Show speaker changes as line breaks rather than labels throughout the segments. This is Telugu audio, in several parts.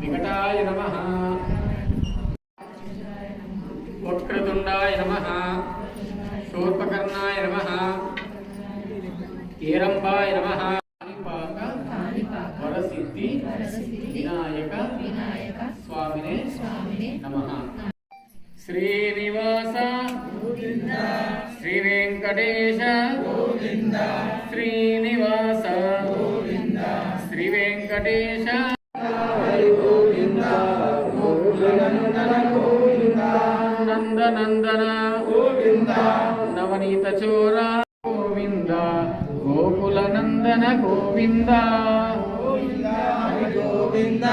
వికటాయ నమ. వక్రతుండాయ నమ. శూర్పకర్ణాయ నమ. కేరంబాయ నమ. వరసిద్ధి వినాయక స్వామినే నమ. శ్రీనివాస శ్రీవేంకటేశ గోవిందా వెంకటేశ నందనందన నవనీత చోర గోవింద గోకుల నందన గోవింద
గోవింద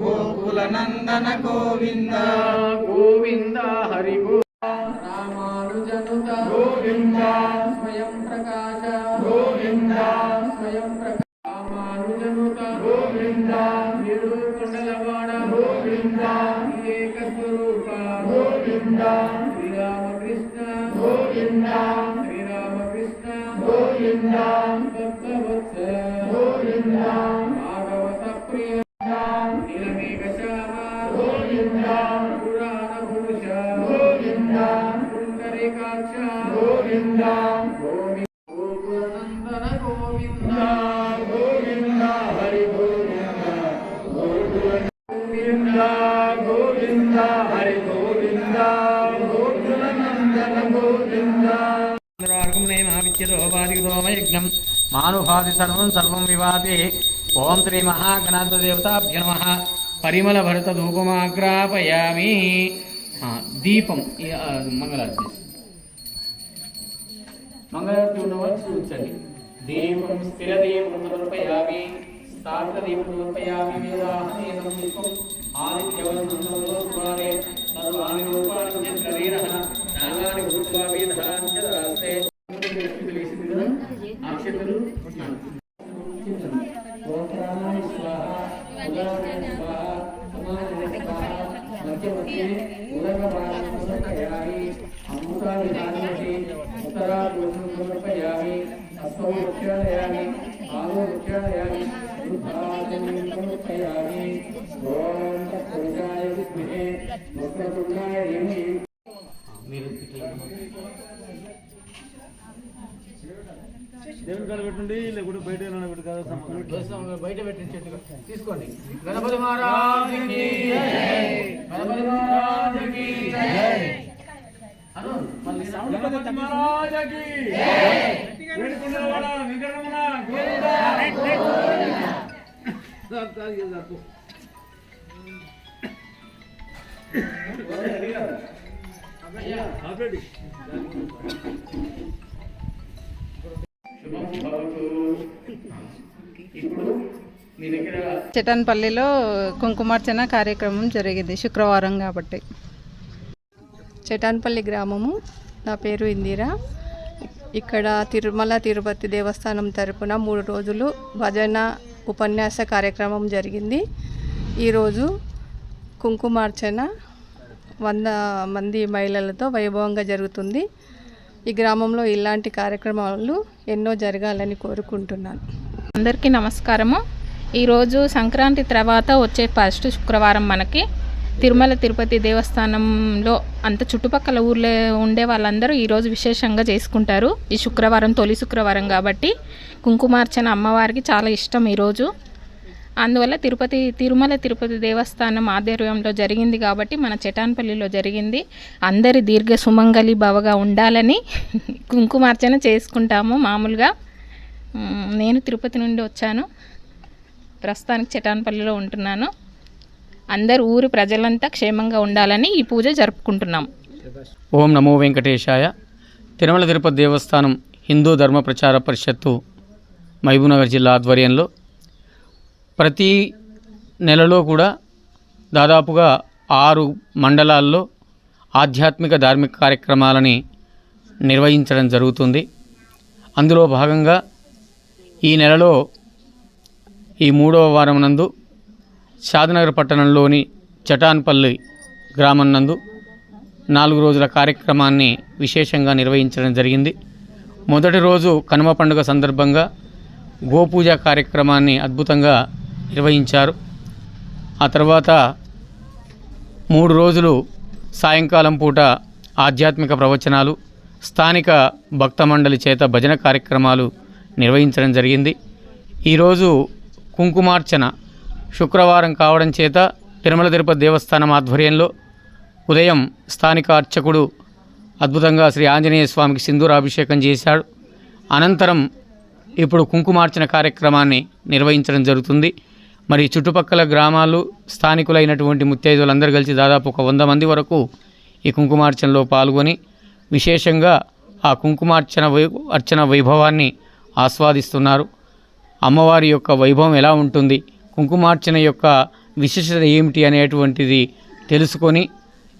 గోకుల నందన గోవింద
గోవింద హరి గో రామానుజనుత
గోవింద
స్వయం ప్రకాశ శ్రీరామకృష్ణ.
గోవింద.
శ్రీరామకృష్ణ.
గోవింద.
భక్తవత్స
గోవింద.
భాగవత ప్రియ నీలమేఘ శ్యామ
గోవింద.
పురాణ పురుష
గోవింద.
పుండరీకాక్ష.
గోవింద.
గోవింద. గోకులనందన గోవింద.
గోవింద. హరి గోవింద. గోవింద గోవింద. హరి గోవింద.
యజ్ఞం మానుభాతి సర్వం సర్వం వివాదే. ఓం శ్రీ మహాగణాధదేవతాభ్య నమ. పరిమళ భరత ధూపమాగ్రాపయామి దీపం ఈ, మంగళారతి. మంగళారతి ఉన్నవారు చూచండి దీపం స్థిర దీపం సమర్పయామి స్థాపిత దీపం సమర్పయామి వేదాహనేదం దీపం ఆదిత్యవర్ణం సమర్పయామి సర్వాణి రూపాణి శరీర నామాని భూత్వా వేదాంచరాస్తే తెలిసింది కదా అక్షతలు ఓం ప్రాణాయ స్వాహ ఉదాహరణ స్వాహ సమాజన స్వాహ మధ్యవర్తి ఉదకపాలం సమర్పయామి అమృతాన్ని దానమసి ఉత్తరాభూషణం సమర్పయామి హస్తౌ రక్షాలయామి పాదో రక్షాలయామి వృద్ధాజనం ఓం తత్పురుషాయ విద్మహే వక్రతుండాయ ధీమహి మీరు ఇట్లా
దేవుని కాడ పెట్టండి లేకుంటే బయట
బయట పెట్టిన చెట్టుగా తీసుకోండి. గణపతి మహారాజుకి గణపతి మహారాజుకి
గణపతి
చటన్పల్లిలో కుంకుమార్చన కార్యక్రమం జరిగింది శుక్రవారం కాబట్టి. చటాన్పల్లి గ్రామము. నా పేరు ఇందిరా. ఇక్కడ తిరుమల తిరుపతి దేవస్థానం తరపున మూడు రోజులు భజన ఉపన్యాస కార్యక్రమం జరిగింది. ఈరోజు కుంకుమార్చన వంద మంది మహిళలతో వైభవంగా జరుగుతుంది. ఈ గ్రామంలో ఇలాంటి కార్యక్రమాలు ఎన్నో జరగాలని కోరుకుంటున్నాను.
అందరికీ నమస్కారము. ఈరోజు సంక్రాంతి తర్వాత వచ్చే ఫస్ట్ శుక్రవారం మనకి తిరుమల తిరుపతి దేవస్థానంలో అంత చుట్టుపక్కల ఊర్లో ఉండే వాళ్ళందరూ ఈరోజు విశేషంగా చేసుకుంటారు. ఈ శుక్రవారం తొలి శుక్రవారం కాబట్టి కుంకుమార్చన అమ్మవారికి చాలా ఇష్టం ఈరోజు. అందువల్ల తిరుపతి తిరుమల తిరుపతి దేవస్థానం ఆధ్వర్యంలో జరిగింది కాబట్టి మన చటాన్పల్లిలో జరిగింది. అందరి దీర్ఘ సుమంగళి భవగా ఉండాలని కుంకుమార్చన చేసుకుంటాము మామూలుగా. నేను తిరుపతి నుండి వచ్చాను. ప్రస్తుతానికి చటాన్పల్లిలో ఉంటున్నాను. అందరు ఊరి ప్రజలంతా క్షేమంగా ఉండాలని ఈ పూజ జరుపుకుంటున్నాం.
ఓం నమో వెంకటేశాయ. తిరుమల తిరుపతి దేవస్థానం హిందూ ధర్మ ప్రచార పరిషత్తు మహబూబ్నగర్ జిల్లా ఆధ్వర్యంలో ప్రతి నెలలో కూడా దాదాపుగా ఆరు మండలాల్లో ఆధ్యాత్మిక ధార్మిక కార్యక్రమాలని నిర్వహించడం జరుగుతుంది. అందులో భాగంగా ఈ నెలలో ఈ మూడవ వారం నందు షాద్నగర్ పట్టణంలోని చటాన్పల్లి గ్రామం నందు నాలుగు రోజుల కార్యక్రమాన్ని విశేషంగా నిర్వహించడం జరిగింది. మొదటి రోజు కనుమ పండుగ సందర్భంగా గోపూజ కార్యక్రమాన్ని అద్భుతంగా నిర్వహించారు. ఆ తర్వాత మూడు రోజులు సాయంకాలం పూట ఆధ్యాత్మిక ప్రవచనాలు స్థానిక భక్త మండలి చేత భజన కార్యక్రమాలు నిర్వహించడం జరిగింది. ఈరోజు కుంకుమార్చన శుక్రవారం కావడం చేత తిరుమల తిరుపతి దేవస్థానం ఆధ్వర్యంలో ఉదయం స్థానిక అర్చకుడు అద్భుతంగా శ్రీ ఆంజనేయ స్వామికి సింధూరాభిషేకం చేశాడు. అనంతరం ఇప్పుడు కుంకుమార్చన కార్యక్రమాన్ని నిర్వహించడం జరుగుతుంది. మరి చుట్టుపక్కల గ్రామాలు స్థానికులైనటువంటి ముత్తైదులందరూ కలిసి దాదాపు ఒక వంద మంది వరకు ఈ కుంకుమార్చనలో పాల్గొని విశేషంగా ఆ కుంకుమార్చన వై అర్చన వైభవాన్ని ఆస్వాదిస్తున్నారు. అమ్మవారి యొక్క వైభవం ఎలా ఉంటుంది? కుంకుమార్చన యొక్క విశిష్టత ఏమిటి అనేటువంటిది తెలుసుకొని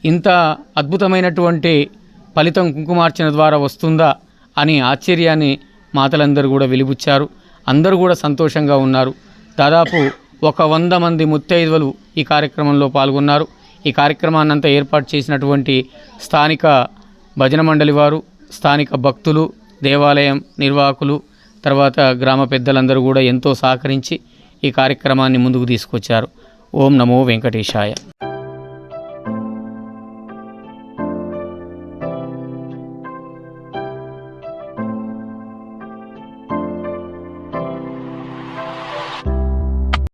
ఇంత అద్భుతమైనటువంటి ఫలితం కుంకుమార్చన ద్వారా వస్తుందా అని ఆశ్చర్యాన్ని మాతలందరూ కూడా వెలిబుచ్చారు. అందరూ కూడా సంతోషంగా ఉన్నారు. దాదాపు ఒక వంద మంది ముత్తైదువలు ఈ కార్యక్రమంలో పాల్గొన్నారు. ఈ కార్యక్రమాన్ని అంతా ఏర్పాటు చేసినటువంటి స్థానిక భజన మండలి వారు స్థానిక భక్తులు దేవాలయం నిర్వాహకులు తర్వాత గ్రామ పెద్దలందరూ కూడా ఎంతో సహకరించి ఈ కార్యక్రమాన్ని ముందుకు తీసుకొచ్చారు. ఓం నమో వెంకటేశాయ.